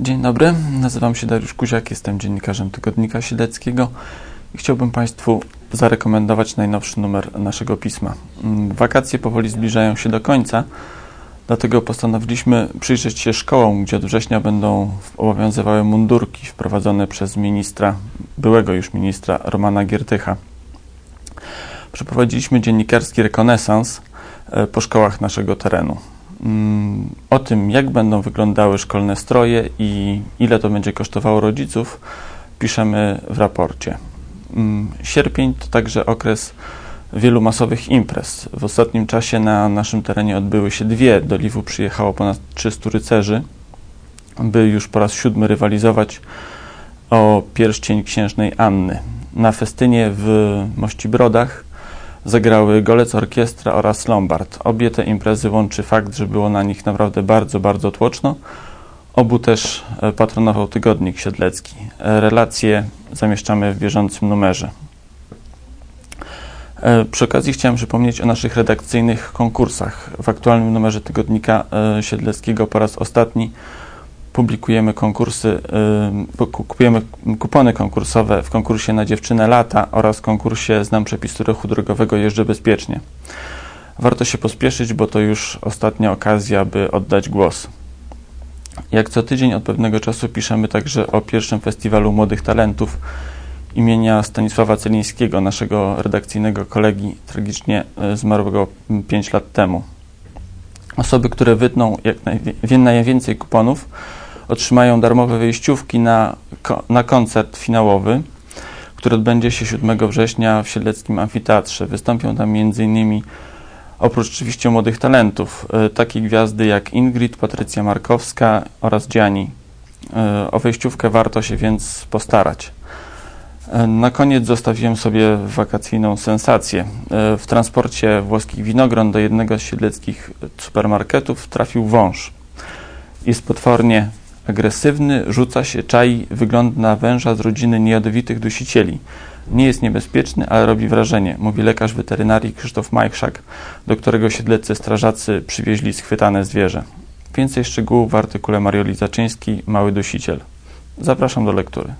Dzień dobry, nazywam się Dariusz Kuziak, jestem dziennikarzem Tygodnika Siedleckiego i chciałbym Państwu zarekomendować najnowszy numer naszego pisma. Mm, Wakacje powoli zbliżają się do końca, dlatego postanowiliśmy przyjrzeć się szkołom, gdzie od września będą obowiązywały mundurki wprowadzone przez ministra, byłego już ministra Romana Giertycha. Przeprowadziliśmy dziennikarski rekonesans e, po szkołach naszego terenu. Mm, O tym, jak będą wyglądały szkolne stroje i ile to będzie kosztowało rodziców, piszemy w raporcie. Mm, Sierpień to także okres wielu masowych imprez. W ostatnim czasie na naszym terenie odbyły się dwie. Do Liwu przyjechało ponad 300 rycerzy, by już po raz siódmy rywalizować o pierścień księżnej Anny. Na festynie w Mościbrodach zagrały Golec Orkiestra oraz Lombard. Obie te imprezy łączy fakt, że było na nich naprawdę bardzo, bardzo tłoczno. Obu też e, patronował Tygodnik Siedlecki. E, Relacje zamieszczamy w bieżącym numerze. E, Przy okazji chciałem przypomnieć o naszych redakcyjnych konkursach. W aktualnym numerze Tygodnika Siedleckiego po raz ostatni publikujemy konkursy, ku- kupujemy kupony konkursowe w konkursie na dziewczynę lata oraz konkursie Znam przepisy ruchu drogowego jeżdżę bezpiecznie. Warto się pospieszyć, bo to już ostatnia okazja, by oddać głos. Jak co tydzień od pewnego czasu piszemy także o pierwszym festiwalu młodych talentów imienia Stanisława Celińskiego, naszego redakcyjnego kolegi tragicznie e, zmarłego 5 lat temu. Osoby, które wytną jak najwięcej kuponów, otrzymają darmowe wejściówki na, na koncert finałowy, który odbędzie się 7 września w Siedleckim Amfiteatrze. Wystąpią tam m.in. oprócz oczywiście młodych talentów, e, takie gwiazdy jak Ingrid, Patrycja Markowska oraz Gianni. E, O wejściówkę warto się więc postarać. E, Na koniec zostawiłem sobie wakacyjną sensację. W transporcie włoskich winogron do jednego z siedleckich supermarketów trafił wąż. Jest potwornie agresywny, rzuca się, czai, wygląda na węża z rodziny niejadowitych dusicieli. Nie jest niebezpieczny, ale robi wrażenie, mówi lekarz weterynarii Krzysztof Majchrzak, do którego siedleccy strażacy przywieźli schwytane zwierzę. Więcej szczegółów w artykule Marioli Zaczyńskiej Mały dusiciel. Zapraszam do lektury.